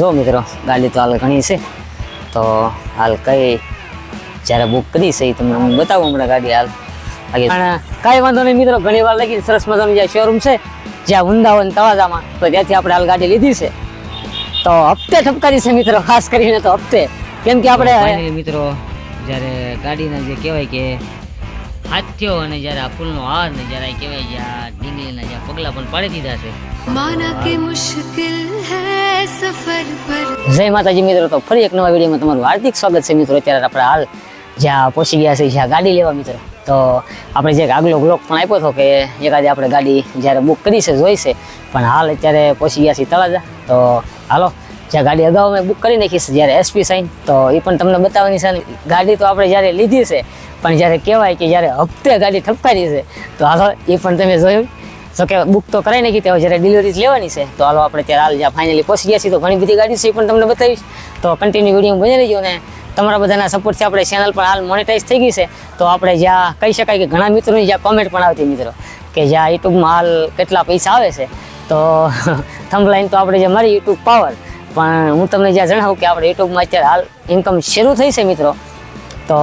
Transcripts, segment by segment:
જો મિત્રો ગાડી તો હાલ ઘણી છે. તો હાલ કઈ, જ્યારે બુક કરી છે તમને હું બતાવું હમણાં ગાડી હાલ. કાંઈ વાંધો નહીં મિત્રો, ઘણી વાર લગી સરસ મજાનું જ્યાં શોરૂમ છે જ્યાં વૃંદાવન તવાજામાં તો ત્યાંથી આપણે હાલ ગાડી લીધી છે. તો હપ્તે ઠપકારી છે મિત્રો, ખાસ કરીને તો હપ્તે. કેમ કે આપણે મિત્રો, જ્યારે ગાડીના જે કહેવાય કે હાથ્યો અને જ્યારે આ ફૂલનો હાર ને જ્યારે કહેવાય કે અમરેલીના જ્યાં પગલા પણ પાડી દીધા છે. માના કે મુશ્કિલ હે સફર પર જય માતાજી મિત્રો તો ફરી એક નવા વિડીયોમાં તમારું હાર્દિક સ્વાગત છે મિત્રો. અત્યારે આપણે હાલ જ્યાં પહોંચી ગયા છે જ્યાં ગાડી લેવા મિત્રો. તો આપણે જે આગલો બ્લોક પણ આપ્યો હતો કે એકાદે આપણે ગાડી જ્યારે બુક કરી છે જોઈશે પણ હાલ અત્યારે પહોંચી ગયા છે તળાજા. તો હાલો જ્યાં ગાડી અગાઉ મેં બુક કરી નાખી છે જ્યારે એસપી સાઈન તો એ પણ તમને બતાવવાની છે. ગાડી તો આપણે જ્યારે લીધી છે પણ જ્યારે કહેવાય કે જ્યારે હપ્તે ગાડી ઠપકારી છે તો હાલો એ પણ તમે જોયું. તો કે બુક તો કરાવી નાખી તો જ્યારે ડિલિવરી લેવાની છે, તો હાલો આપણે ત્યારે હાલ જ્યાં ફાઇનલી પહોંચી ગયા છીએ, તો ઘણી બધી ગાડી છે એ પણ તમને બતાવીશ. તો કન્ટિન્યુ વીડિયો બની રહીજો ને તમારા બધાના સપોર્ટથી આપણે ચેનલ પણ હાલ મોનેટાઈઝ થઈ ગઈ છે. તો આપણે જ્યાં કહી શકાય કે ઘણા મિત્રોની જ્યાં કોમેન્ટ પણ આવતી મિત્રો, કે જ્યાં યુટ્યુબમાં હાલ કેટલા પૈસા આવે છે, તો થંબલાઈન તો આપણે જે મારી યુટ્યુબ પાવર પણ હું તમને જ્યાં જણાવું કે આપણે યુટ્યુબમાં અત્યારે હાલ ઇન્કમ શરૂ થઈ છે મિત્રો, તો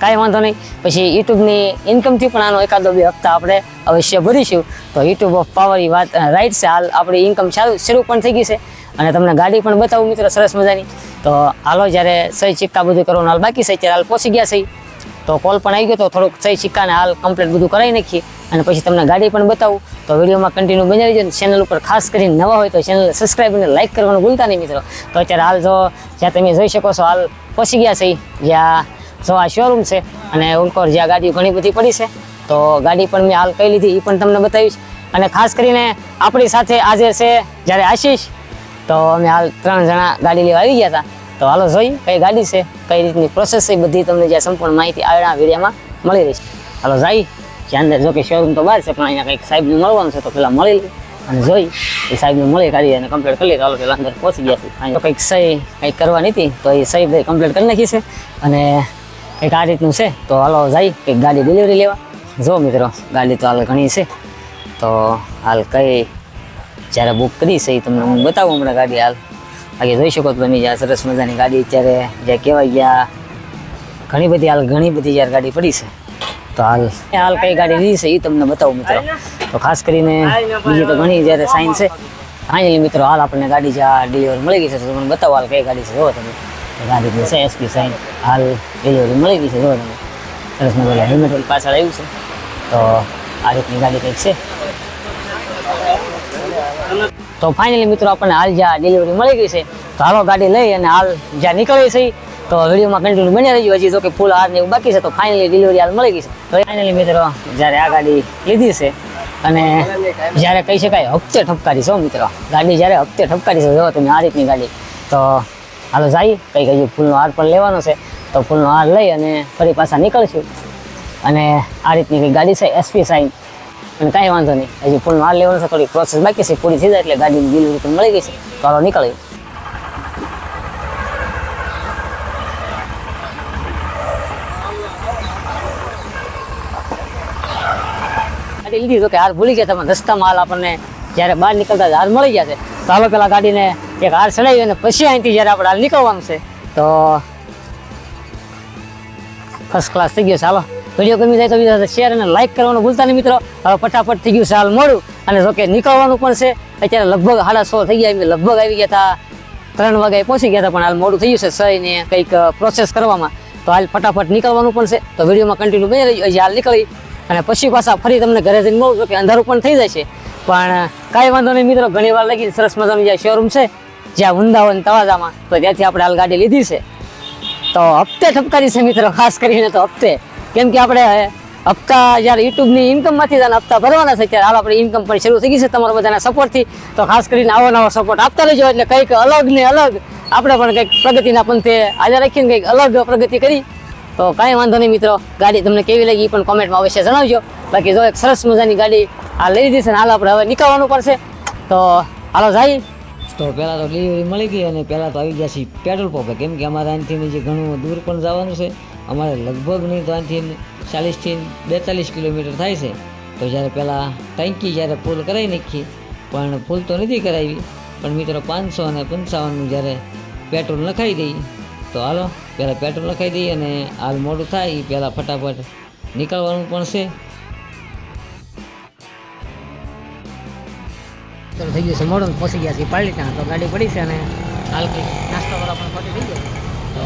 કાંઈ વાંધો નહીં. પછી યુટ્યુબની ઇન્કમથી પણ આનો એકાદો બે હપ્તા આપણે અવશ્ય ભરીશું. તો યુટ્યુબ ઓફ પાવર વાત રાઈટ છે. હાલ આપણી ઇન્કમ ચાલુ, શરૂ પણ થઈ ગઈ છે. અને તમને ગાડી પણ બતાવું મિત્રો, સરસ મજાની. તો હાલો જ્યારે સહી સિક્કા બધું કરવાનું હાલ બાકી છે, અત્યારે હાલ પહોંચી ગયા છે. તો કોલ પણ આવી ગયો તો થોડુંક સહી સિક્કાને હાલ કમ્પ્લીટ બધું કરાવી નાખીએ. અને પછી તમને ગાડી પણ બતાવું. તો વિડીયોમાં કન્ટિન્યુ બની રહીજો. ચેનલ ઉપર ખાસ કરીને નવા હોય તો ચેનલ સબસ્ક્રાઈબ અને લાઇક કરવાનું ભૂલતા નહીં મિત્રો. તો અત્યારે હાલ જો, જ્યાં તમે જોઈ શકો છો, હાલ પહોંચી ગયા છે. જ્યાં જો આ શોરૂમ છે અને ઉલકોર જ્યાં ગાડીઓ ઘણી બધી પડી છે, તો ગાડી પણ મેં હાલ કઈ લીધી એ પણ તમને બતાવીશ. અને ખાસ કરીને આપણી સાથે આજે છે જ્યારે આશીષ, તો અમે હાલ ત્રણ જણા ગાડી લેવા આવી ગયા હતા. તો હાલો જોઈ કઈ ગાડી છે, કઈ રીતની પ્રોસેસ છે બધી તમને જ્યાં સંપૂર્ણ માહિતી આવેલા વિડીયોમાં મળી રહી છે હાલો જાય જ્યાં અંદર જો કે શોરૂમ તો બહાર છે, પણ અહીંયા કંઈક સાહેબને મળવાનું છે, તો પેલા મળી લઈ અને જોઈ, એ સાહેબને મળી કાઢી અને કમ્પ્લીટ કરી લઈએ હાલો પેલા અંદર પહોંચી ગયા છે અહીંયા કંઈક સહી કંઈક કરવાની હતી, તો એ સહી ભાઈ કમ્પ્લીટ કરી નાખી છે. અને કંઈક આ રીતનું છે, તો હાલો જાય એક ગાડી ડિલિવરી લેવા. જો મિત્રો, ગાડી તો હાલ ઘણી છે, તો હાલ કઈ જ્યારે બુક કરી છે એ તમને હું બતાવું હમણાં ગાડી હાલ. બાકી જોઈ શકો તમે જ્યાં સરસ મજાની ગાડી અત્યારે જ્યાં કહેવાય ગયા, ઘણી બધી હાલ ઘણી બધી જ્યારે ગાડી પડી છે, તો હાલ હાલ કઈ ગાડી લીધી છે એ તમને બતાવું મિત્રો. તો ખાસ કરીને બીજી તો ઘણી જ્યારે સાઇન છે, ફાઇનલી મિત્રો, હાલ આપણને ગાડી જ્યાં ડિલિવરી મળી ગઈ છે, તો તમને બતાવો હાલ કઈ ગાડી છે. જોવો તમે. ગાડી છે, એસપી સાઈન હાલ ડિલિવરી મળી ગઈ છે જો સરસ મજાનું હેલ્મેટ પાછળ આવ્યું છે. તો આ રીતની ગાડી કંઈક છે. તો ફાઇનલી મિત્રો, આપણને હાલ જ્યાં ડિલિવરી મળી ગઈ છે, તો હાલો ગાડી લઈ અને હાલ જ્યાં નીકળી છે, તો વિડીયોમાં કન્ટિન્યુ બની રહેજો હજી જો કે ફૂલ હાર ને એવું બાકી છે, તો ફાઇનલી ડિલિવરી હાલ મળી ગઈ છે. તો ફાઇનલી મિત્રો, જ્યારે આ ગાડી લીધી છે, અને જ્યારે કહી શકાય હપ્તે ઠપકારી છો મિત્રો. ગાડી જ્યારે હપ્તે ઠપકારી છે જો તમે આ રીતની ગાડી. તો હાલો જાય. કંઈક હજી ફૂલનો હાર પણ લેવાનો છે. તો ફૂલનો હાર લઈ અને ફરી પાછા નીકળશું. અને આ રીતની કંઈક ગાડી છે એસપી સાઈન. અને કાંઈ વાંધો નહીં. હજી ફૂલનો હાર લેવાનો છે થોડી પ્રોસેસ બાકી છે, પૂરી થઈ જાય એટલે ગાડીની ડિલિવરી પણ મળી ગઈ છે. તો હાલો ગાડી લીધી તો કે હાર ભૂલી ગયા તમે રસ્તામાં હાલ આપણને જ્યારે બહાર નીકળતા હાર મળી ગયા છે. તો હાલો પેલા ગાડીને એક હાર ચડાવી અને પછી અહીંથી જ્યારે આપણે હાલ નીકળવાનું છે, તો ફર્સ્ટ ક્લાસ થઈ ગયો ચાલો વીડિયો ગમી જાય તો બીજા શેર અને લાઈક કરવાનું ભૂલતા નહીં મિત્રો. હવે ફટાફટ થઈ ગયું છે હાલ મોડું. અને જોકે નીકળવાનું પણ છે. અત્યારે લગભગ સાડા સો થઈ ગયા લગભગ આવી ગયા હતા. ત્રણ વાગે પહોંચી ગયા હતા, પણ હાલ મોડું થઈ ગયું છે સહીને કંઈક પ્રોસેસ કરવામાં. તો હાલ ફટાફટ નીકળવાનું પણ છે. તો વિડીયોમાં કન્ટિન્યુ બની રહી હજી હાલ નીકળી. અને પછી પાછા ફરી તમને ઘરે જઈને મળું છું, કે અંધારું પણ થઈ જાય છે. પણ કાંઈ વાંધો નહીં મિત્રો ઘણી વાર લગી સરસ મજાનું જ્યાં શોરૂમ છે જ્યાં વૃંદાવન તવાજામાં, તો ત્યાંથી આપણે હાલ ગાડી લીધી છે. તો હપ્તે ઠપકારી છે મિત્રો, ખાસ કરીને તો હપ્તે. કેમ કે આપણે હપ્તા જ્યારે યુટ્યુબની ઇન્કમમાંથી જ હપ્તા ભરવાના છે, ત્યારે હાલ આપણી ઇન્કમ પણ શરૂ થઈ ગઈ છે તમારા બધાના સપોર્ટથી તો ખાસ કરીને આવો નવો સપોર્ટ આપતા રહેજો, એટલે કંઈક અલગ ને અલગ આપણે પણ કંઈક પ્રગતિના પંથે આજે રાખીને કંઈક અલગ પ્રગતિ કરી. તો કાંઈ વાંધો નહીં મિત્રો, ગાડી તમને કેવી લાગી પણ કોમેન્ટમાં અવશ્ય જણાવજો. બાકી જો એક સરસ મજાની ગાડી આ લઈ લીધી છે ને હાલ આપણે હવે નીકળવાનું પડશે તો હાલો જાય. તો પહેલાં તો ડિલિવરી મળી ગઈ અને પહેલાં તો આવી ગયા છીએ પેટ્રોલ પંપે કેમ કે અમારે અહીંથી જે ઘણું દૂર પણ જવાનું છે. અમારે લગભગ નહીં તો અહીંથી ચાલીસથી બેતાલીસ કિલોમીટર થાય છે. તો જ્યારે પહેલાં ટાંકી જ્યારે ફૂલ કરાવી નાખી, પણ ફૂલ તો નથી કરાવી. પણ મિત્રો પાંચસો અને પંચાવનનું જ્યારે પેટ્રોલ નખાઈ દઈ, તો હાલો, પહેલાં પેટ્રોલ નખાઈ દઈએ અને હાલ મોડું થાય એ પહેલાં ફટાફટ નીકળવાનું પણ છે. ચાલો થઈ ગયું છે મોડું, પહોંચી ગયા છે પાલિટા તો ગાડી પડી છે અને હાલ કંઈક નાસ્તો કરવા પણ ખોટી થઈ ગયો તો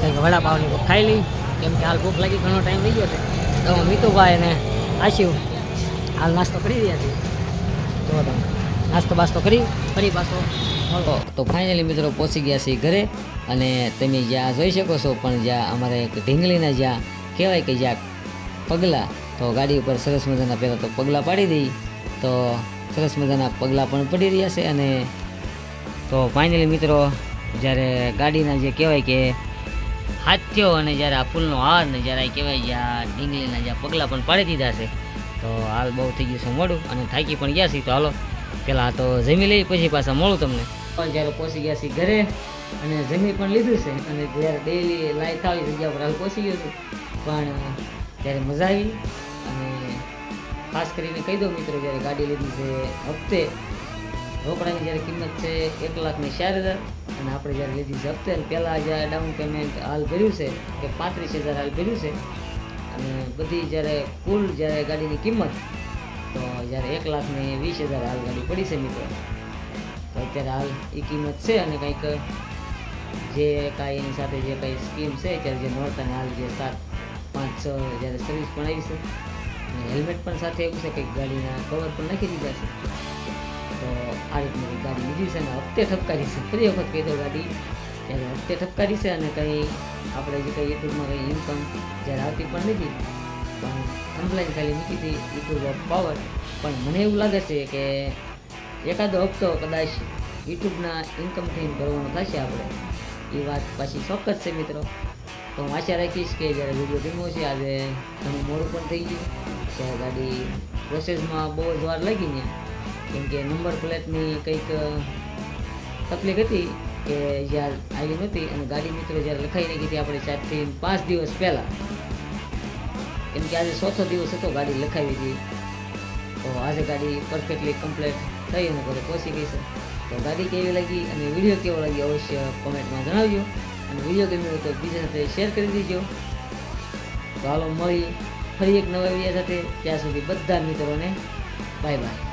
કંઈક વડાપાવની ખાઈ લઈ. કેમ કે હાલ ભૂખ લાગી, ઘણો ટાઈમ થઈ ગયો છે. તો મિતુભાઈ અને આશિવ હાલ નાસ્તો કરી રહ્યા છીએ. તમે નાસ્તો બાસ્તો કરી, ફરી પાછો તો ફાઇનલી મિત્રો પહોંચી ગયા છીએ ઘરે અને તમે જ્યાં જોઈ શકો છો, પણ જ્યાં અમારે એક ઢીંગલીના જ્યાં કહેવાય કે જ્યાં પગલાં, તો ગાડી ઉપર સરસ મજાના પહેલાં તો પગલાં પાડી દઈ. તો સરસ મજાના પગલાં પણ પડી રહ્યા છે અને તો ફાઇનલી મિત્રો, જ્યારે ગાડીના જે કહેવાય કે હાથ્યો અને જ્યારે આ ફૂલનો હાર ને જ્યારે કહેવાય કે આ ઢીંગલીના જ્યાં પગલાં પણ પાડી દીધા છે, તો હાલ બહુ થઈ ગયું છે મોડું અને થાકી પણ ગયા છીએ. તો હાલો પહેલાં તો જમી લઈ પછી પાછા મળું તમને. પણ જ્યારે પહોંચી ગયા છીએ ઘરે અને જમી પણ લીધું છે અને જ્યારે ડેલી લાઈટ આવી જગ્યા પર હાલ પહોંચી ગયો છું, પણ ત્યારે મજા આવી અને ખાસ કરીને કહી દઉં મિત્રો, જ્યારે ગાડી લીધી છે હપ્તે, રોકડાની જ્યારે કિંમત છે એક લાખને ચાર હજાર, અને આપણે જ્યારે લીધી છે હપ્તે પહેલાં જ્યારે ડાઉન પેમેન્ટ હાલ ભર્યું છે, કે પાંત્રીસ હજાર હાલ ભર્યું છે, અને બધી જ્યારે કુલ જ્યારે ગાડીની કિંમત, તો જ્યારે એક લાખને વીસ હજાર હાલ ગાડી પડી છે મિત્રો. તો અત્યારે હાલ એ કિંમત છે, અને કંઈક જે કાંઈ એની સાથે જે કાંઈ સ્કીમ છે ત્યારે જે નોરતાને હાલ જે સાત, પાંચ, છ જ્યારે સર્વિસ પણ આવી છે. હેલ્મેટ પણ સાથે એવું છે કંઈક ગાડીના કવર પણ નાખી દીધા છે. તો આ રીતની ગાડી લીધી છે અને હપ્તે ઠપકારી છે. ફરી વખત કહી દઉં ગાડી, ત્યારે હપ્તે ઠપકારી છે અને કંઈ આપણે જે કંઈ યુટ્યુબમાં કંઈ ઇન્કમ જ્યારે આવતી પણ નથી, પણ કમ્પ્લેન ખાલી મૂકી હતી યુટ્યુબ ઓફ પાવર પણ મને એવું લાગે છે કે એકાદો હપ્તો કદાચ યુટ્યુબના ઇન્કમથી ભરવાનો થશે આપણે. એ વાત પાછી ચોક્કસ છે મિત્રો. તો હું આશા રાખીશ કે જ્યારે વીડિયો ગમ્યો છે, આજે ઘણું મોડું પણ થઈ ગયું. ત્યારે ગાડી પ્રોસેસમાં બહુ જ વાર લાગી ને. કેમ કે નંબર પ્લેટની કંઈક તકલીફ હતી કે જ્યારે આવી નહોતી અને ગાડી મિત્રો જ્યારે લખાઈ નાખી હતી આપણે ચારથી પાંચ દિવસ પહેલાં. કેમ કે આજે ચોથો દિવસ હતો ગાડી લખાવી હતી. તો આજે ગાડી પરફેક્ટલી કમ્પ્લીટ થઈ અને ઘરે પહોંચી ગઈ છે. તો ગાડી કેવી લાગી અને વીડિયો કેવો લાગ્યો અવશ્ય કોમેન્ટમાં જણાવજો. અને વીડિયો ગમ્યો તો બીજા સાથે શેર કરી દેજો. તો હાલો મળી ફરી એક નવા વીડિયો સાથે. ત્યાં સુધી બધા મિત્રોને બાય બાય